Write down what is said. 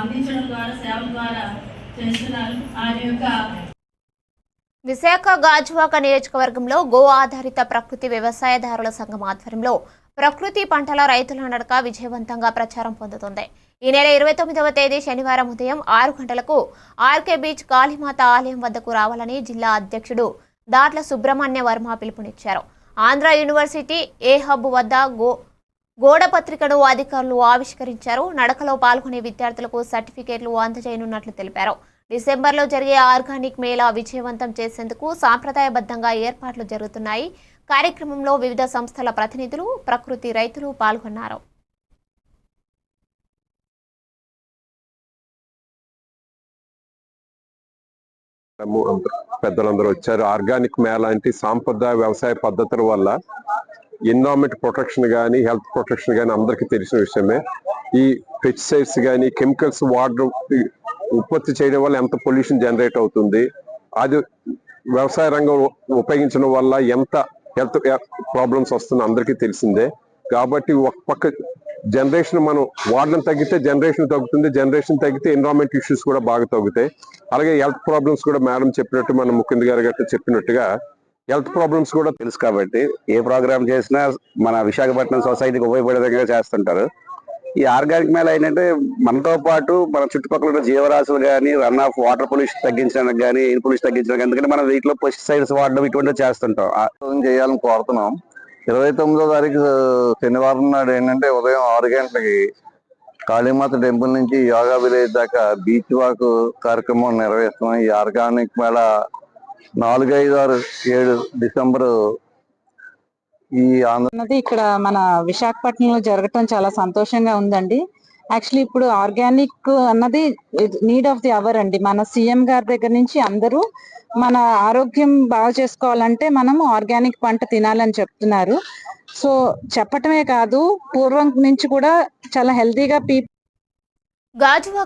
అందించడం ద్వారా సేవ ద్వారా చేస్తున్నారు. ఆయన యొక్క విశాఖ గాజువాక నియోజకవర్గంలో గో ఆధారిత ప్రకృతి వ్యవసాయదారుల సంఘం ఆధ్వర్యంలో ప్రకృతి పంటల రైతుల నడక విజయవంతంగా ప్రచారం పొందుతుంది. ఈ నెల ఇరవై తొమ్మిదవ తేదీ శనివారం ఉదయం ఆరు గంటలకు ఆర్కే బీచ్ కాళీమాత ఆలయం వద్దకు రావాలని జిల్లా అధ్యక్షుడు దాట్ల సుబ్రహ్మణ్య వర్మ పిలుపునిచ్చారు. ఆంధ్ర యూనివర్సిటీ ఏ హబ్ వద్ద గో గోడ పత్రికను అధికారులు ఆవిష్కరించారు. నడకలో పాల్గొనే విద్యార్థులకు సర్టిఫికేట్లు అందజేయనున్నట్లు తెలిపారు. డిసెంబర్లో జరిగే ఆర్గానిక్ మేళా విజయవంతం చేసేందుకు సాంప్రదాయబద్ధంగా ఏర్పాట్లు జరుగుతున్నాయి. కార్యక్రమంలో వివిధ సంస్థల ప్రతినిధులు ప్రకృతి రైతులు పాల్గొన్నారు. పెద్దలందరూ వచ్చారు. ఆర్గానిక్ మేళ అంటే సాంప్రదాయ వ్యవసాయ పద్ధతుల వల్ల ఎన్విరాన్మెంట్ ప్రొటెక్షన్ కానీ హెల్త్ ప్రొటెక్షన్ కానీ అందరికీ తెలిసిన విషయమే. ఈ పెస్టిసైడ్స్ కానీ కెమికల్స్ వాడడం ఉత్పత్తి చేయడం వల్ల ఎంత పొల్యూషన్ జనరేట్ అవుతుంది అది వ్యవసాయ రంగం ఉపయోగించడం వల్ల ఎంత హెల్త్ ప్రాబ్లమ్స్ వస్తుందో అందరికీ తెలిసిందే. కాబట్టి ఒక పక్క జనరేషన్ మనం వాడడం తగ్గితే జనరేషన్ తగ్గుతుంది జనరేషన్ తగ్గితే ఎన్విరాన్మెంట్ ఇష్యూస్ కూడా బాగా తగ్గుతాయి. అలాగే హెల్త్ ప్రాబ్లమ్స్ కూడా మేడం చెప్పినట్టు మన ముఖ్యంగా గారు చెప్పినట్టుగా హెల్త్ ప్రాబ్లమ్స్ కూడా తెలుసు కాబట్టి ఏ ప్రోగ్రామ్ చేసినా మన విశాఖపట్నం సొసైటీకి ఉపయోగపడే విధంగా చేస్తుంటారు. ఈ ఆర్గానిక్ మేళ ఏంటంటే మనతో పాటు మన చుట్టుపక్కల ఉన్న జీవరాశులు కానీ రన్ ఆఫ్ వాటర్ పొల్యూషన్ తగ్గించడానికి కానీ ఎయిర్ పొల్యూషన్ తగ్గించడానికి ఎందుకంటే మనం వీటిలో పెస్టిసైడ్స్ వాడడం ఇటువంటివి చేస్తుంటాం. చేయాలని కోరుతున్నాం. ఇరవై తొమ్మిదో తారీఖు శనివారం నాడు ఏంటంటే ఉదయం ఆరు గంటలకి కాళీమాత టెంపుల్ నుంచి యోగా విలేజ్ దాకా బీచ్ వాక్ కార్యక్రమం నిర్వహిస్తున్నాం. ఈ ఆర్గానిక్ మేళ నాలుగు ఐదు ఆరు ఏడు డిసెంబర్ ఈ ఆంధ్ర అన్నది ఇక్కడ మన విశాఖపట్నంలో జరగటం చాలా సంతోషంగా ఉందండి. యాక్చువల్లీ ఇప్పుడు ఆర్గానిక్ అన్నది నీడ్ ఆఫ్ ది అవర్ అండి. మన సీఎం గారి దగ్గర నుంచి అందరూ మన ఆరోగ్యం బాగా చేసుకోవాలంటే మనం ఆర్గానిక్ పంట తినాలని చెప్తున్నారు. సో చెప్పటమే కాదు పూర్వం నుంచి కూడా చాలా హెల్తీగా పీ గాజువాక